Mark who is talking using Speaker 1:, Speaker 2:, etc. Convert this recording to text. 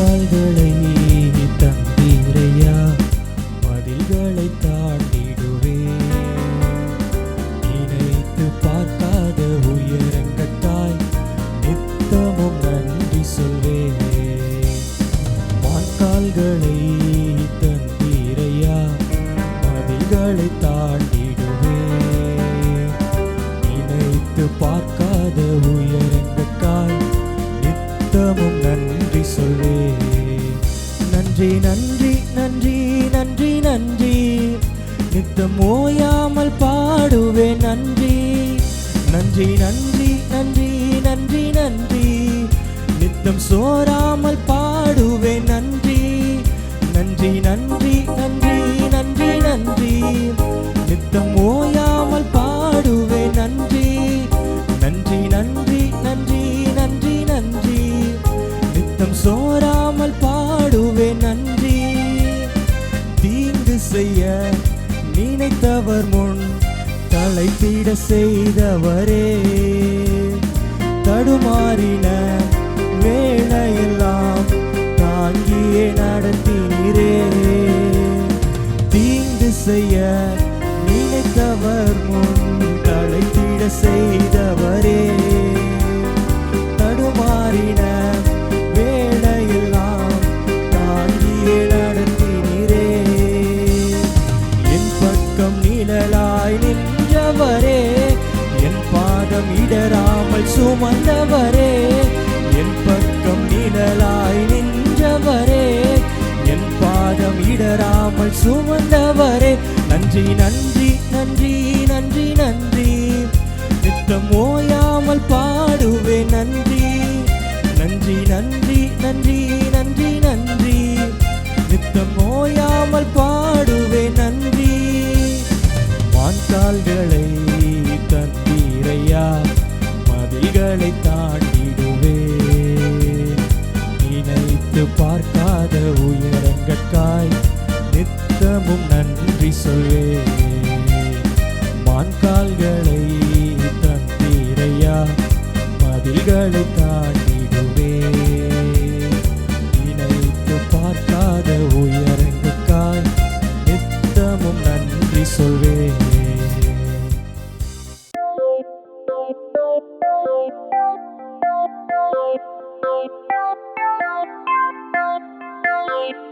Speaker 1: வான்கால்களை தந்தீரையா? மதில்களை தாண்டிடுவே. நினைத்து பார்க்காத உயரங்கத்தாய் நித்தமும் நன்றி சொல்வே. வான்கால்களை தந்தீரையா? மதில்களை நித்தமும் நன்றி சொல்வே நன்றி நன்றி நன்றி நன்றி நன்றி. நித்தம் ஓயாமல் பாடுவே நன்றி. நன்றி நன்றி நன்றி நன்றி நன்றி. நித்தம் சோராமல் பாடுவே நன்றி. நன்றி நன்றி நன்றி. தலைத்திட செய்தவரே. தடுமாறின வேலையெல்லாம் தாங்கியே நடத்தினீரே. தீங்கு செய்ய பாதம் சுமந்தவரே என் பக்கம் நிழலாய் நின்றவரே என் பாதம் இடராமல் சுமந்தவரே. நன்றி நன்றி நன்றி நன்றி நன்றி. நித்தம் ஓயாமல் பாடுவே நன்றி நன்றி. நன்றி நன்றி நன்றி உயரங்கட்காய் நித்தமும் நன்றி சொல்வே. மான்கால்களை தந்தீரையா மதில்களை தாண்டிடுவே. நினைத்து பார்க்காத உயரங்கட்காய் நித்தமும் நன்றி சொல்வேன் சொல்வே